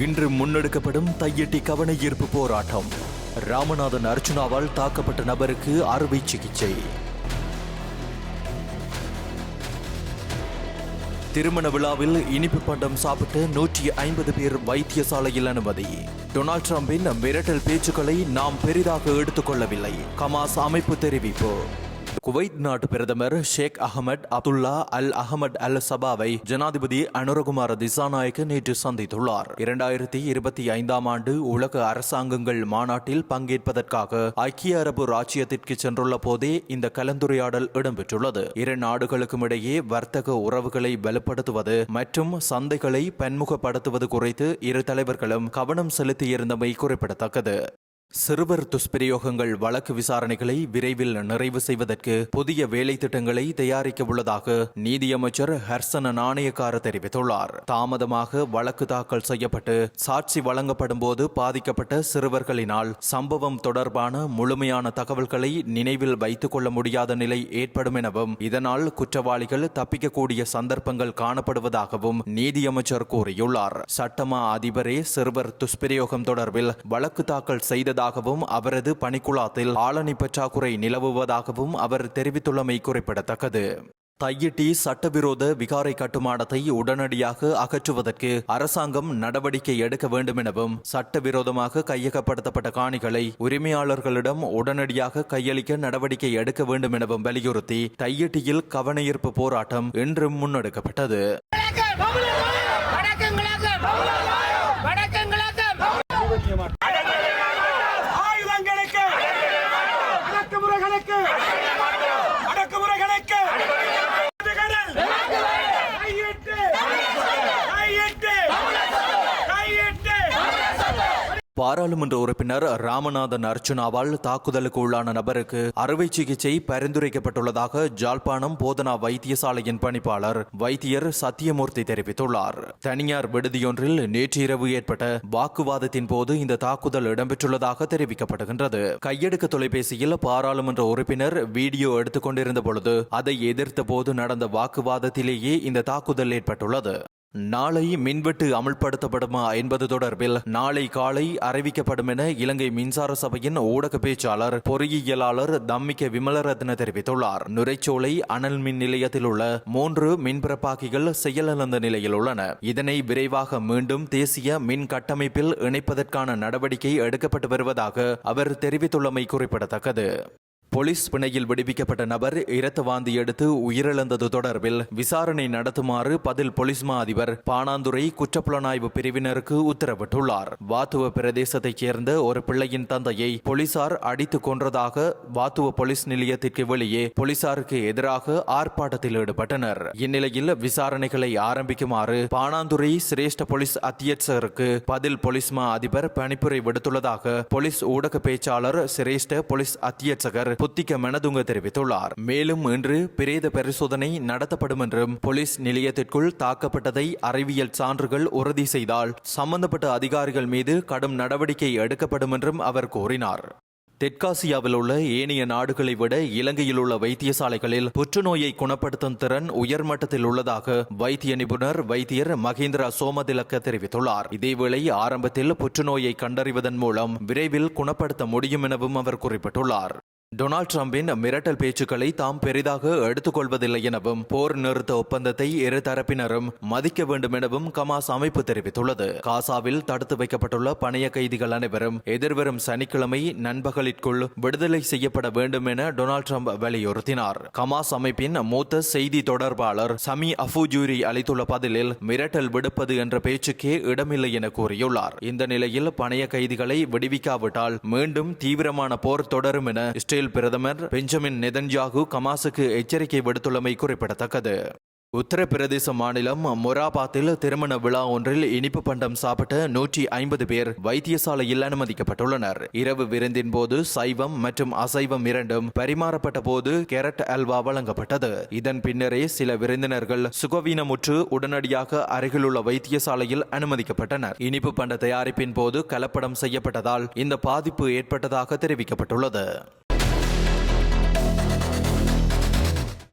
இன்று முன்னெடுக்கப்படும் தையட்டி கவன ஈர்ப்பு போராட்டம். ராமநாதன் அர்ச்சுனாவால் தாக்கப்பட்ட நபருக்கு அறுவை சிகிச்சை. திருமண விழாவில் இனிப்பு பண்டம் சாப்பிட்டு நூற்றி ஐம்பது பேர் வைத்தியசாலையில் அனுமதி. டொனால்ட் ட்ரம்பின் மிரட்டல் பேச்சுக்களை நாம் பெரிதாக எடுத்துக்கொள்ளவில்லை. கமாஸ் அமைப்பு தெரிவிப்பு. குவைத் நாட்டு பிரதமர் Sheikh Ahmad Abdullah Al Ahmad Al சபாவை ஜனாதிபதி அனுரகுமார திசாநாயக்க நேற்று சந்தித்துள்ளார். இரண்டாயிரத்தி இருபத்தி ஐந்தாம் ஆண்டு உலக அரசாங்கங்கள் மாநாட்டில் பங்கேற்பதற்காக ஐக்கிய அரபு ராச்சியத்திற்கு சென்றுள்ள போதே இந்த கலந்துரையாடல் இடம்பெற்றுள்ளது. இரு நாடுகளுக்கும் இடையே வர்த்தக உறவுகளை வலுப்படுத்துவது மற்றும் சந்தைகளை பன்முகப்படுத்துவது குறித்து இரு தலைவர்களும் கவனம் செலுத்தியிருந்தமை குறிப்பிடத்தக்கது. சிறுவர் துஷ்பிரயோகங்கள் வழக்கு விசாரணைகளை விரைவில் நிறைவு செய்வதற்கு புதிய வேலை திட்டங்களை தயாரிக்க உள்ளதாக நீதியமைச்சர் ஹர்சன நாணயக்கார தெரிவித்துள்ளார். தாமதமாக வழக்கு தாக்கல் செய்யப்பட்டு சாட்சி வழங்கப்படும் போது பாதிக்கப்பட்ட சிறுவர்களினால் சம்பவம் தொடர்பான முழுமையான தகவல்களை நினைவில் வைத்துக் கொள்ள முடியாத நிலை ஏற்படும் எனவும் இதனால் குற்றவாளிகள் தப்பிக்கக்கூடிய சந்தர்ப்பங்கள் காணப்படுவதாகவும் நீதியமைச்சர் கூறியுள்ளார். சட்டமா அதிபரே சிறுவர் துஷ்பிரயோகம் தொடர்பில் வழக்கு தாக்கல் செய்தது இருப்பதாகவும் அவரது பணிக்குழாத்தில் ஆளணி பற்றாக்குறை நிலவுவதாகவும் அவர் தெரிவித்துள்ளமை குறிப்பிடத்தக்கது தையிட்டி சட்டவிரோத விகாரை கட்டுமானத்தை உடனடியாக அகற்றுவதற்கு அரசாங்கம் நடவடிக்கை எடுக்க வேண்டும் எனவும் சட்டவிரோதமாக கையகப்படுத்தப்பட்ட காணிகளை உரிமையாளர்களிடம் உடனடியாக கையளிக்க நடவடிக்கை எடுக்க வேண்டும் எனவும் வலியுறுத்தி தையிட்டியில் கவனஈர்ப்பு போராட்டம் இன்று முன்னெடுக்கப்பட்டது வணக்கம் பாராளுமன்ற உறுப்பினர் ராமநாதன் அர்ச்சுனாவால் தாக்குதலுக்கு உள்ளான நபருக்கு அறுவை சிகிச்சை பரிந்துரைக்கப்பட்டுள்ளதாக ஜாழ்ப்பாணம் போதனா வைத்தியசாலையின் பணிப்பாளர் வைத்தியர் சத்தியமூர்த்தி தெரிவித்துள்ளார். தனியார் விடுதியொன்றில் நேற்று இரவு ஏற்பட்ட வாக்குவாதத்தின் போது இந்த தாக்குதல் இடம்பெற்றுள்ளதாக தெரிவிக்கப்படுகின்றது. கையெடுக்க தொலைபேசியில் பாராளுமன்ற உறுப்பினர் வீடியோ எடுத்துக் கொண்டிருந்த பொழுது அதை எதிர்த்த போது நடந்த வாக்குவாதத்திலேயே இந்த தாக்குதல் ஏற்பட்டுள்ளது. நாளை மின்வெட்டு அமல்படுத்தப்படுமா என்பது தொடர்பில் நாளை காலை அறிவிக்கப்படும் என இலங்கை மின்சார சபையின் ஊடக பேச்சாளர் பொறியியலாளர் தம்மிக்க விமலரத்ன தெரிவித்துள்ளார். நுரைச்சோலை அனல் மின் நிலையத்தில் உள்ள மூன்று மின்பிறப்பாக்கிகள் செயலிழந்த நிலையில் உள்ளன. இதனை விரைவாக மீண்டும் தேசிய மின் கட்டமைப்பில் இணைப்பதற்கான நடவடிக்கை எடுக்கப்பட்டு வருவதாக அவர் தெரிவித்துள்ளமை குறிப்பிடத்தக்கது. போலீஸ் பிணையில் விடுவிக்கப்பட்ட நபர் இரத்த வாந்தி எடுத்து உயிரிழந்தது தொடர்பில் விசாரணை நடத்துமாறு பதில் போலீஸ் மா அதிபர் பாணாந்துறை குற்றப்புலனாய்வு பிரிவினருக்கு உத்தரவிட்டுள்ளார். வாத்துவ பிரதேசத்தைச் சேர்ந்த ஒரு பிள்ளையின் தந்தையை போலீசார் அடித்து கொன்றதாக வாத்துவ போலீஸ் நிலையத்திற்கு வெளியே போலீசாருக்கு எதிராக ஆர்ப்பாட்டத்தில் ஈடுபட்டனர். இந்நிலையில் விசாரணைகளை ஆரம்பிக்குமாறு பானாந்துறை சிரேஷ்ட போலீஸ் அத்தியட்சகருக்கு பதில் போலீஸ் மா அதிபர் பணிப்புரை விடுத்துள்ளதாக போலீஸ் ஊடக பேச்சாளர் சிரேஷ்ட போலீஸ் அத்தியட்சகர் புத்திக்க மனதுங்க தெரிவித்துள்ளார். மேலும் இன்று பிரேத பரிசோதனை நடத்தப்படும் என்றும் போலீஸ் நிலையத்திற்குள் தாக்கப்பட்டதை அறிவியல் சான்றுகள் உறுதி செய்தால் சம்பந்தப்பட்ட அதிகாரிகள் மீது கடும் நடவடிக்கை எடுக்கப்படும் என்றும் அவர் கூறினார். தெற்காசியாவில் உள்ள ஏனைய நாடுகளை விட இலங்கையில் உள்ள வைத்தியசாலைகளில் புற்றுநோயை குணப்படுத்தும் திறன் உயர்மட்டத்தில் உள்ளதாக வைத்திய நிபுணர் வைத்தியர் மகேந்திரா சோமதிலக்க தெரிவித்துள்ளார். இதேவேளை ஆரம்பத்தில் புற்றுநோயை கண்டறிவதன் மூலம் விரைவில் குணப்படுத்த முடியும் எனவும் அவர் குறிப்பிட்டுள்ளார். டொனால்ட் ட்ரம்பின் மிரட்டல் பேச்சுக்களை தாம் பெரிதாக எடுத்துக்கொள்வதில்லை எனவும் போர் நிறுத்த ஒப்பந்தத்தை இரு தரப்பினரும் மதிக்க வேண்டும் எனவும் கமாஸ் அமைப்பு தெரிவித்துள்ளது. காசாவில் தடுத்து வைக்கப்பட்டுள்ள பணைய கைதிகள் அனைவரும் எதிர்வரும் சனிக்கிழமை நண்பகலிற்குள் விடுதலை செய்யப்பட வேண்டும் என டொனால்ட் ட்ரம்ப் வலியுறுத்தினார். கமாஸ் அமைப்பின் மூத்த செய்தி தொடர்பாளர் சமி அஃபூஜூரி அளித்துள்ள பதிலில் மிரட்டல் விடுப்பது என்ற பேச்சுக்கே இடமில்லை என கூறியுள்ளார். இந்த நிலையில் பணைய கைதிகளை விடுவிக்காவிட்டால் மீண்டும் தீவிரமான போர் தொடரும் என இஸ்ரேல் பிரதமர் பெஞ்சமின் நெதன்யாகு கமாசுக்கு எச்சரிக்கை விடுத்துள்ளமை குறிப்பிடத்தக்கது. உத்தரப்பிரதேச மாநிலம் மொராபாத்தில் திருமண விழா ஒன்றில் இனிப்பு பண்டம் சாப்பிட்ட நூற்றி ஐம்பது பேர் வைத்தியசாலையில் அனுமதிக்கப்பட்டுள்ளனர். இரவு விருந்தின் போது சைவம் மற்றும் அசைவம் இரண்டும் பரிமாறப்பட்ட போது கேரட் அல்வா வழங்கப்பட்டது. இதன் பின்னரே சில விருந்தினர்கள் சுகவீனமுற்று உடனடியாக அருகிலுள்ள வைத்தியசாலையில் அனுமதிக்கப்பட்டனர். இனிப்பு பண்ட தயாரிப்பின் போது கலப்படம் செய்யப்பட்டதால் இந்த பாதிப்பு ஏற்பட்டதாக தெரிவிக்கப்பட்டுள்ளது.